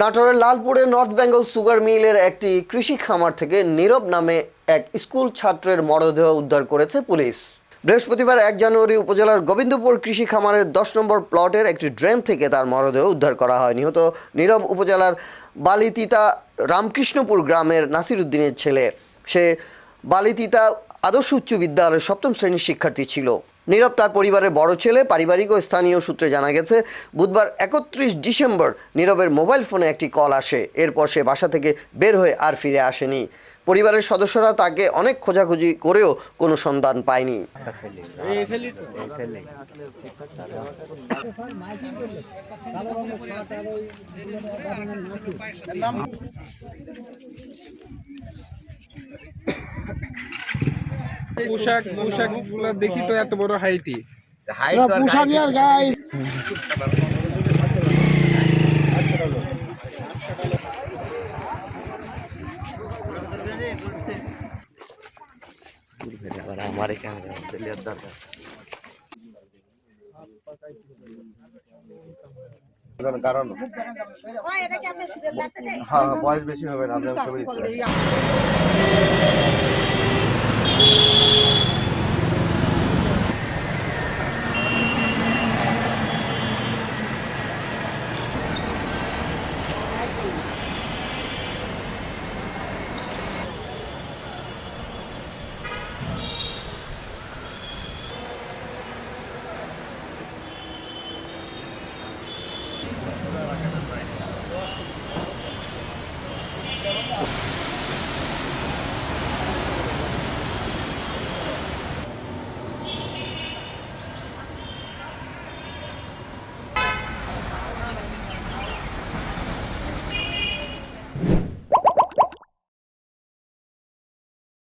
নাটোরের লালপুরে north Bengal sugar মিলের একটি কৃষি খামার থেকে নীরব নামে এক স্কুল ছাত্রের মরদেহ উদ্ধার করেছে পুলিশ। বৃহস্পতিবার এক জানুয়ারি উপজেলার গোবিন্দপুর কৃষি খামারের দশ নম্বর প্লটের একটি ড্রেন থেকে তার মরদেহ উদ্ধার করা হয়। নিহত নীরব উপজেলার বালিতিতা রামকৃষ্ণপুর গ্রামের নাসির উদ্দিনের ছেলে। সে বালিতিতা আদর্শ উচ্চ বিদ্যালয়ের সপ্তম শ্রেণির শিক্ষার্থী ছিল। নীরব তার পরিবারের বড় ছেলে, পারিবারিক ও স্থানীয় সূত্রে জানা গেছে, বুধবার একত্রিশ ডিসেম্বর নীরবের মোবাইল ফোনে একটি কল আসে। এরপর সে বাসা থেকে বের হয়ে আর ফিরে আসেনি। পরিবারের সদস্যরা তাকে অনেক খোঁজাখুঁজি করেও কোনো সন্ধান পায়নি। পোশাক পোশাকগুলা দেখি তো এত বড় হাইটি পোশাকের গায়ে কারণ হ্যাঁ হ্যাঁ, বয়স বেশি হবে না আপনার ছবি you